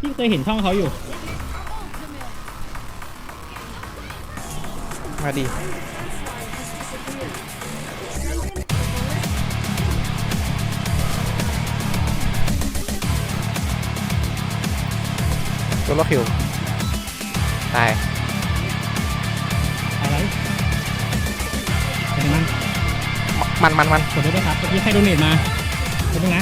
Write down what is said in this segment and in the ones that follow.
พี่เคยเห็นช่องเขาอยู่ มาดิตัวล็อกคิว ตาย อะไรเป็นมันมันมันมันกดได้ไหมครับเมื่อกี้ใครโดเนทมาเป็นยังไง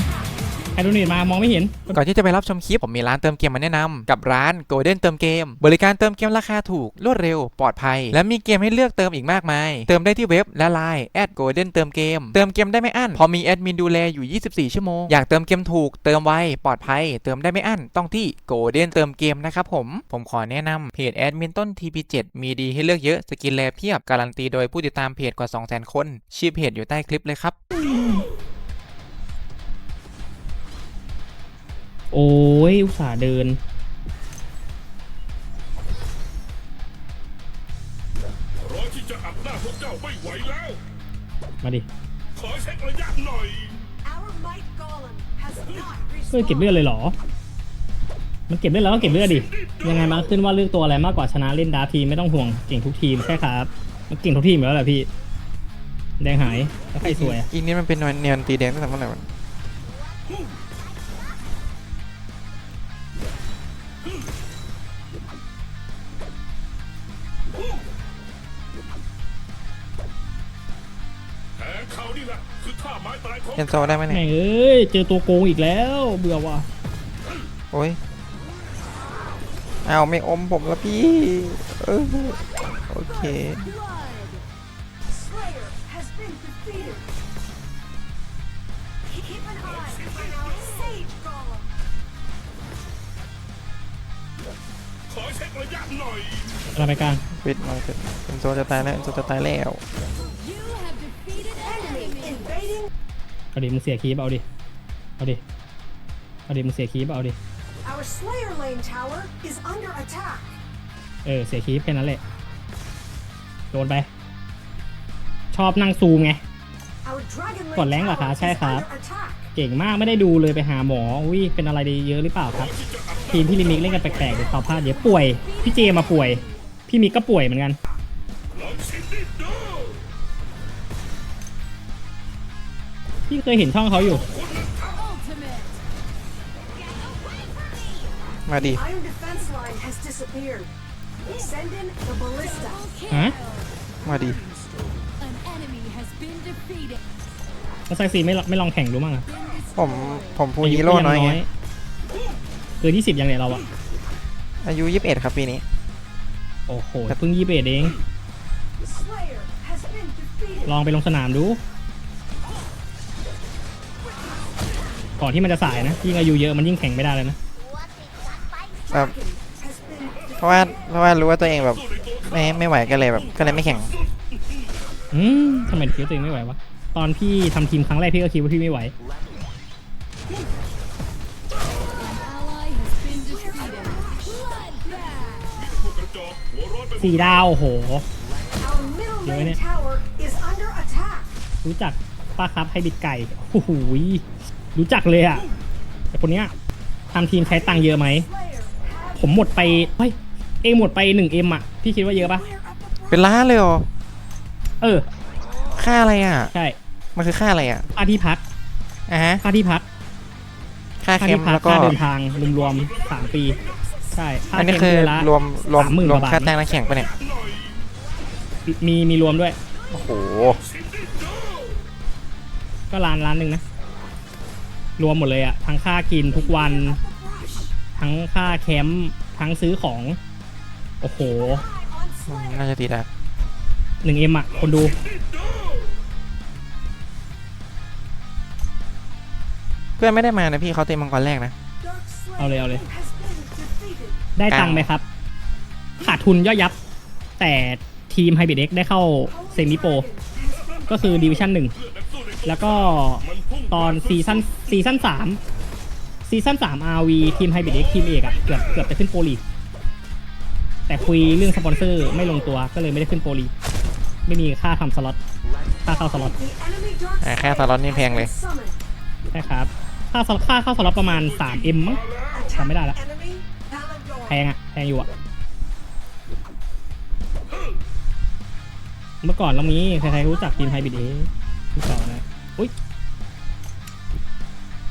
ใครโดเนทมามองไม่เห็น ก่อนที่จะไปรับชมคลิป ผมมีร้านเติมเกมมาแนะนำกับร้าน Golden เติมเกม บริการเติมเกมราคาถูก รวดเร็ว ปลอดภัย และมีเกมให้เลือกเติมอีกมากมาย เติมได้ที่เว็บและไลน์แอด Golden เติมเกม เติมเกมได้ไม่อั้น พอมีแอดมินดูแลอยู่ 24 ชั่วโมง อยากเติมเกมถูก เติมไว ปลอดภัย เติมได้ไม่อั้น ต้องที่ Golden เติมเกมนะครับผม ผมขอแนะนำเพจแอดมินต้น TP7 มีดีให้เลือกเยอะ สกินแลเพียบ การันตีโดยผู้ติดตามเพจกว่า 200,000 คน ชื่อเพจอยู่ใต้คลิปเลยครับ โอ้ย อุตส่าห์เดินรอที่จะอับหน้าพวกเจ้าไม่ไหวแล้ว มาดิ ขอเช็คระยะหน่อย Our might golem has not เฮ้ย respawned. เก็บเลือดเลยเหรอ มันเก็บเลือดแล้วก็เก็บเลือดดิ ยังไงมันก็ขึ้นว่าเลือกตัวอะไรมากกว่าชนะเล่นดาร์ฟทีมไม่ต้องห่วงเก่งทุกทีมใช่ครับ มันเก่งทุกทีมอยู่แล้วแหละพี่ แดงหายแล้วใครสวยอะอีนี้มันเป็นเนียนตีแดงตั้งแต่เมื่อไหร่วะ เขานี่แหละคือท่าไม้ตายของเอนโซได้ไหมเนี่ยแม่งเอ้ย เจอตัวโกงอีกแล้ว เบื่อว่ะโอ้ยเอาวไม่อมผมแล้วพี่เออโอเค Blood. Slayer has been defeated. Keep an eye on our sage golem. ขอเช็คระยะหน่อยเราไปกลางปิดหน่อยเถอะเอนโซจะตายแล้วเอนโซจะตายแล้ว เอาดิมึงเสียคีบเอาดิ เอาดิ เอาดิมึงเสียคีบเอาดิ Our Slayer lane tower is under attack. เออเสียคีบแค่นั้นแหละ โดนไป ชอบนั่งซูมไง Our dragon lane กดแรงเหรอคะ tower ใช่ is ครับ under attack. เก่งมากไม่ได้ดูเลยไปหาหมอ อุ้ยเป็นอะไรดีเยอะหรือเปล่าครับ ทีมพี่ลิมิกเล่นกันแปลกๆเดี๋ยวเขาพลาดเดี๋ยวป่วย พี่เจมาป่วย พี่มิกก็ป่วยเหมือนกัน ลองชิมดิดู พี่เคยเห็นช่องเขาอยู่ มาดิ Iron defense line has disappeared. Send in the ballista. ฮะมาดิ An enemy has been defeated. แล้วไซซีไม่ลองไม่ลองแข่งดูมั้งอะผมผมพูฮีโร่น้อยไง เกินยี่สิบยังเนี่ยเราอะอายุ 21 ครับปีนี้ โอ้โหเพิ่งยี่สิบเอ็ดเอง Slayer has been defeated. ลองไปลงสนามดู ก่อนที่มันจะสายนะยิ่งอายุเยอะมันยิ่งแข่งไม่ได้เลยนะแบบ Has been เพราะว่าเพราะว่ารู้ว่าตัวเองแบบไม่ไม่ไหวก็เลยแบบก็เลยไม่แข่งอืมทำไมคิดว่าตัวเองไม่ไหววะตอนพี่ทำทีมครั้งแรกพี่ก็คิดว่าพี่ไม่ไหว An ally has been defeated. Bloodbath. พวกกระจอกหัวร้อนไปหมดสี่ดาวโอ้โห our middle You're in lane it. tower is under attack. รู้จักป้าครับให้บิดไก่โอ้โห รู้จักเลยอะแต่คนเนี้ยทำทีมใช้ตังค์เยอะไหม Slayer has ผมหมดไปเฮ้ยเองหมดไปหนึ่งเอ็มอะพี่คิดว่าเยอะปะ Slayer up above. เป็นล้านเลยเหรอ เออ ค่าอะไรอะ ใช่มันคือค่าอะไรอะค่าที่พักอะฮะ ค่าที่พักค่าค่าเค็มที่พักแล้วก็ค่าเดินทางรวมๆสามปี ใช่ค่าอันนี้เค็มคือเดือนละรวมรวม30,000รวมกว่าบาทค่าจ้างนักแข่งปะเนี่ย มีมีรวมด้วย โอ้โห ก็ร้านร้านหนึ่งนะ รวมหมดเลยอะทั้งค่ากินทุกวัน ทั้งค่าแคมป์ทั้งซื้อของ โอ้โห On น่าจะตีได้หนึ่งเอ็มอะคนดู เพื่อนไม่ได้มานะพี่เขาตีมังกรแรกนะ Dark เอาเลย Slayer เอาเลย has been defeated. ได้ตังค์ไหมครับ ขาดทุนย่อยยับ แต่ทีมไฮบิดเอ็กได้เข้าเซมิโปรก็คือดิวิชั่นหนึ่ง แล้วก็ตอนซีซั่นซีซั่นสามซีซั่นสามอาวีทีมไฮบิดเอ็กทีมเอกอะเกือบเกือบจะขึ้นโปรลีกแต่คุยเรื่องสปอนเซอร์ไม่ลงตัวก็เลยไม่ได้ขึ้นโปรลีกไม่มีค่าทำสล็อตค่าเข้าสล็อต The enemy Dark อ่าค่าสล็อตนี่แพงเลย Slayer has been summoned. ใช่ครับค่าสค่าเข้าสล็อตประมาณ 3M มั้งจำไม่ได้ละ Enemy Palador. แพงอะแพงอยู่อะเมื่อก่อนเรามีใครๆรู้จักทีมไฮบิดเอที่ต่อนะ อุ้ย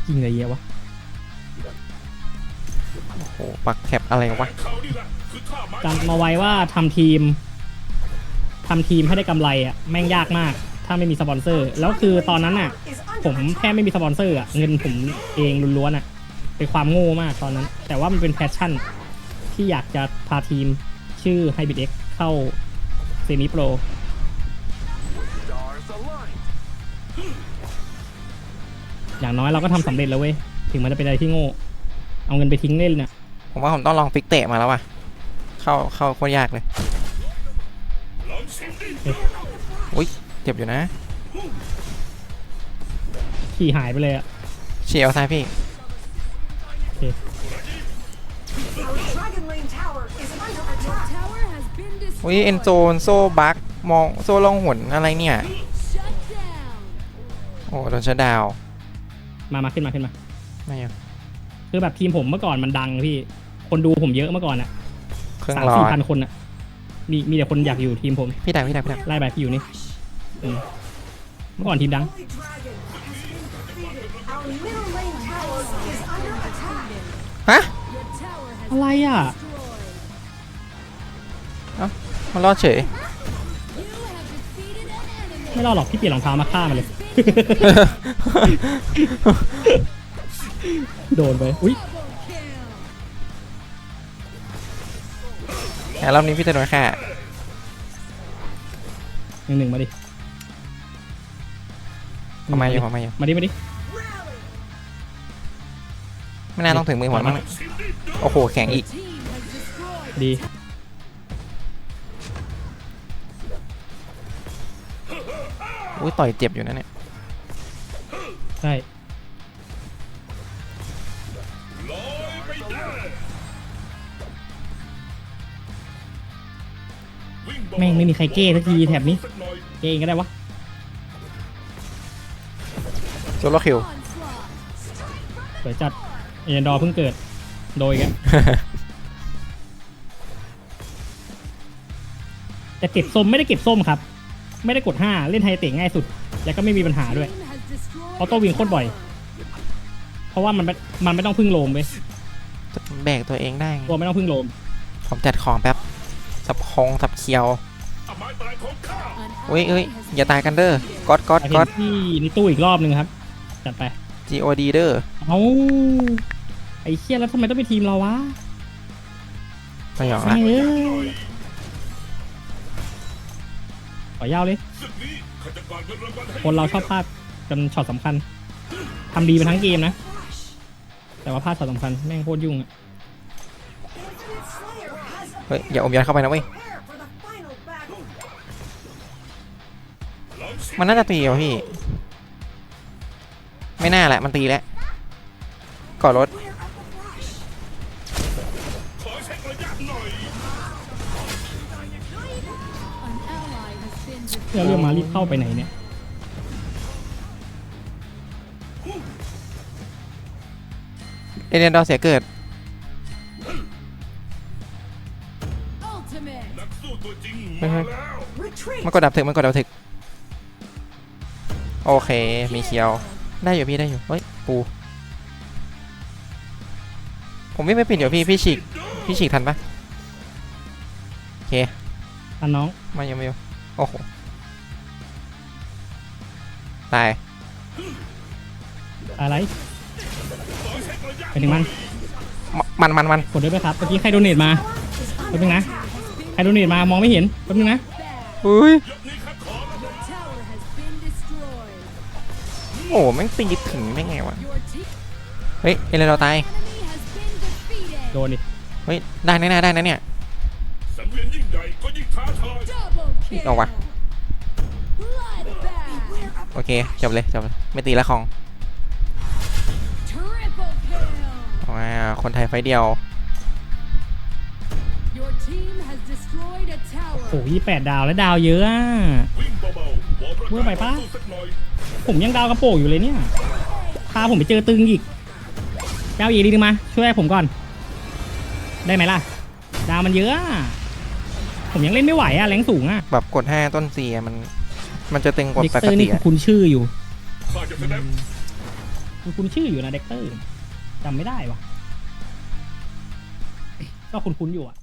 ยิงอะไรเยอะวะ โอ้โหปักแคปอะไรวะเขานี่แหละคือท่าไม้จำมาไว้ว่าทำทีมทำทีมให้ได้กำไรอะแม่งยากมาก ถ้าไม่มีสปอนเซอร์ แล้วคือตอนนั้นอะ Is ผม under แค่ไม่มีสปอนเซอร์อะเงินผมเองล้วนๆอะเป็นความโง่มากตอนนั้น แต่ว่ามันเป็นแพชชั่น ที่อยากจะพาทีมชื่อ Hybrid X เข้าเซมิโปร อย่างน้อยเราก็ทำสำเร็จแล้วเว้ย ถึงมันจะเป็นอะไรที่โง่ เอาเงินไปทิ้งเล่นน่ะ ผมว่าผมต้องลองฟิกเตะมาแล้วว่ะ เข้าเข้าโคตรยากเลยลองชิมดิอุ้ยเจ็บอยู่นะ ขี่หายไปเลยอะ เชียร์ซ้ายพี่โอเค Our Dragon Lane Tower is under attack. Tower has been อุ้ย destroyed. เอนโซนโซบักมองโซลองหนอะไรเนี่ย Shut down. โอ้โดนชัดดาวน์ มามาขึ้นมาขึ้นมา ไม่เอาคือแบบทีมผมเมื่อก่อนมันดังพี่ คนดูผมเยอะเมื่อก่อนอะเครื่องสามร้อสี่นพันคนอะมีมีแต่คนอยากอยู่ทีมผมพี่ดักพี่ดักพี่ดักไล่ไปพี่อยู่นี่อืมเมื่อก่อนทีมดัง Holy Dragon has been defeated. Our middle lane tower is under attack. ฮะ Your tower has อะไรอะ destroyed. มันรอดเฉย ไม่รอดหรอกพี่เปลี่ยนรองเท้ามาฆ่ามันเลย โดนไปอุ้ย Double kill. แต่รอบนี้พี่จะโดนแค่หนึ่งหนึ่งมาดิผมมาอยู่ผมมาอยู่มาดิมาดิไม่น่าต้องถึงมือผมมั้งเนี่ยโอ้โหแข็งอีก Team has destroyed. ดีอุ้ยต่อยเจ็บอยู่นะเนี่ย ใช่ลอยไปได้วิ่เบาๆแม่งไม่มีใครเก้สักทีแถบนี้สักหน่อยเก้เองก็ได้วะ โซโลคิว Onslaught. สวยจัดเอ็นดอร์เพิ่งเกิด โดยกัน แต่เก็บส้มไม่ได้เก็บส้มครับ ไม่ได้กด 5 เล่นไฮเตะง่ายสุด แล้วก็ไม่มีปัญหาด้วย Team has destroyed. ออโต้วิ่งโคตรบ่อย เพราะว่ามันไม่มันไม่ต้องพึ่งโลมเว้ยแบกตัวเองได้ไงตัวไม่ต้องพึ่งโลม ผมจัดของแป๊บ สับคงสับเคียวเอาไม้ตายของข้า An อุ้ย ally อุ้ย has อย่าตายกันเด้อ defeated. ก๊อตก๊อตอยากเห็ก๊อตนที่ในตู้อีกรอบนึงครับ จัดไป God เด้อเอาไอ้เชี่ยแล้วทำไมต้องเป็นทีมเราวะไม่หยอกแม่ละ งเอ้ยขอยาวเลยศึกนี้ข้าจะกวาดเงินรางวัลให้คนเราชอบพลาดกันช็อตสำคัญทำดีไปทั้งเกมนะ แต่ว่าพลาดช็อตสำคัญแม่งโคตรยุ่งอะ Infinite Slayer has เฮ้ยอย่าอมยันเข้าไปนะเว้ย prepare for the final battle. ลองชิมมันน่าจะตีเหรอพี่ ไม่น่าแหละ มันตีแล้วก่อรถ been เรา defeated. เรียกมารีบเข้าไปไหนเนี่ย เอเดนดอร์เสียเกิด Ultimate. นักสู้ตัวจริงอือมาฮึแล้ว Retreat. มันกดดับถึกมันกดดับถึก โอเค มีเคียว ได้อยู่พี่ได้อยู่ เฮ้ย ปู ผมวิ่งไม่ปิดเดี๋ยวพี่ พี่ฉีก พี่ฉีกทันปะโอเคอันน้องมาอยู่มาอยู่โอ้โห ตาย อะไรขอเช็คระยะไปถึงมันมันมันมันกดด้วยไหมครับเมื่อกี้ใครโดเนทมา Is แป๊บ under นึงนะ attack. ใครโดเนทมามองไม่เห็นแป๊บนึงนะ Bad. อุ้ยยกนี้ข้าขอแล้ว Your tower has been destroyed. โอ้โหแม่งตีถึงได้ไงวะ Your team เฮ้ยเอเลนเราตาย enemy has been defeated. โดนดิ เฮ้ย ได้แน่ๆได้นะเนี่ยสังเวียนยิ่งใหญ่ก็ยิ่งท้าทาย Double kill. เอาวะ Bloodbath. โอเคจบเลยจบเลยไม่ตีละของ Triple kill. ว้าวคนไทยไฟเดียว Your team has destroyed a โอ้ tower. โหยี่แปดดาวแล้วดาวเยอะอะวิ่งเบาๆวอร์ประเมื่อไหร่ปะสู้สักหน่อยผมยังดาวกระโปงอยู่เลยเนี่ยพาผมไปเจอตึงอีกเจ้าอีกนิดนึงมา ช่วยผมก่อน ได้ไหมล่ะ ดาวมันเยอะอะผมยังเล่นไม่ไหวอะแรงสูงอะแบบกด5ต้นเสียมัน มันจะตึงกว่าเด็กปเตอกร์ตินี่อะคุณชื่ออยู่ข้าจะแสดงคุณชื่ออยู่นะเด็กเตอร์จำไม่ได้วะก็คุณคุณอยู่อะ